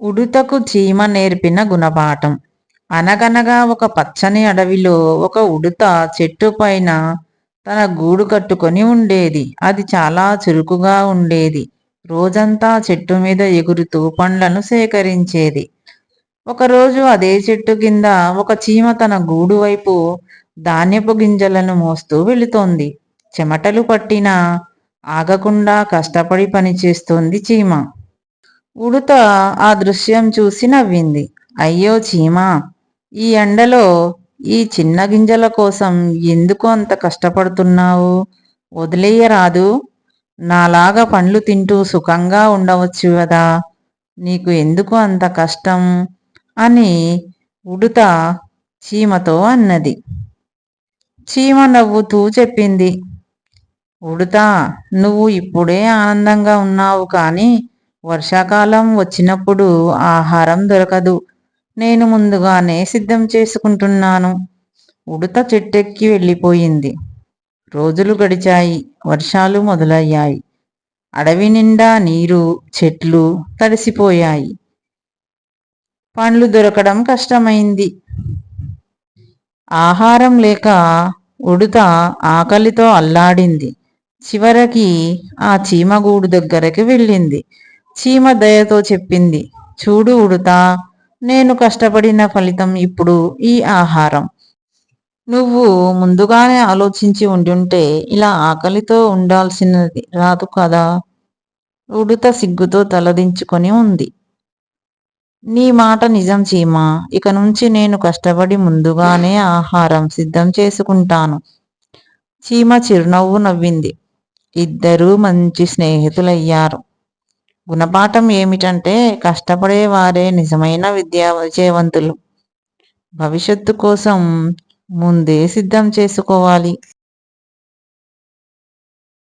ఉడుతకు చీమ నేర్పిన గుణపాఠం. అనగనగా ఒక పచ్చని అడవిలో ఒక ఉడుత చెట్టు పైన తన గూడు కట్టుకొని ఉండేది. అది చాలా చురుకుగా ఉండేది. రోజంతా చెట్టు మీద ఎగురుతూ పండ్లను సేకరించేది. ఒకరోజు అదే చెట్టు కింద ఒక చీమ తన గూడు వైపు ధాన్యపు గింజలను మోస్తూ వెళుతోంది. చెమటలు పట్టినా ఆగకుండా కష్టపడి పనిచేస్తోంది చీమ. ఉడుత ఆ దృశ్యం చూసి నవ్వింది. అయ్యో చీమా ఈ ఎండలో ఈ చిన్న గింజల కోసం ఎందుకు అంత కష్టపడుతున్నావు? వదిలేయరాదు. నాలాగా పండ్లు తింటూ సుఖంగా ఉండవచ్చు కదా. నీకు ఎందుకు అంత కష్టం? అని ఉడుత చీమతో అన్నది. చీమ నవ్వుతూ చెప్పింది. ఉడుత నువ్వు ఇప్పుడే ఆనందంగా ఉన్నావు కానీ వర్షాకాలం వచ్చినప్పుడు ఆహారం దొరకదు. నేను ముందుగానే సిద్ధం చేసుకుంటున్నాను. ఉడత చెట్టెక్కి వెళ్ళిపోయింది. రోజులు గడిచాయి. వర్షాలు మొదలయ్యాయి. అడవి నిండా నీరు చెట్లు తడిసిపోయాయి. పండ్లు దొరకడం కష్టమైంది. ఆహారం లేక ఉడుత ఆకలితో అల్లాడింది. చివరికి ఆ చీమగూడు దగ్గరికి వెళ్ళింది. చీమ దయతో చెప్పింది. చూడు ఉడుతా నేను కష్టపడిన ఫలితం ఇప్పుడు ఈ ఆహారం. నువ్వు ముందుగానే ఆలోచించి ఉండుంటే ఇలా ఆకలితో ఉండాల్సినది రాదు కదా? ఉడుత సిగ్గుతో తలదించుకొని ఉంది. నీ మాట నిజం చీమ ఇక నుంచి నేను కష్టపడి ముందుగానే ఆహారం సిద్ధం చేసుకుంటాను. చీమ చిరునవ్వు నవ్వింది. ఇద్దరూ మంచి స్నేహితులయ్యారు. గుణపాఠం ఏమిటంటే కష్టపడే వారే నిజమైన విద్యా విజయవంతులు భవిష్యత్తు కోసం ముందే సిద్ధం చేసుకోవాలి.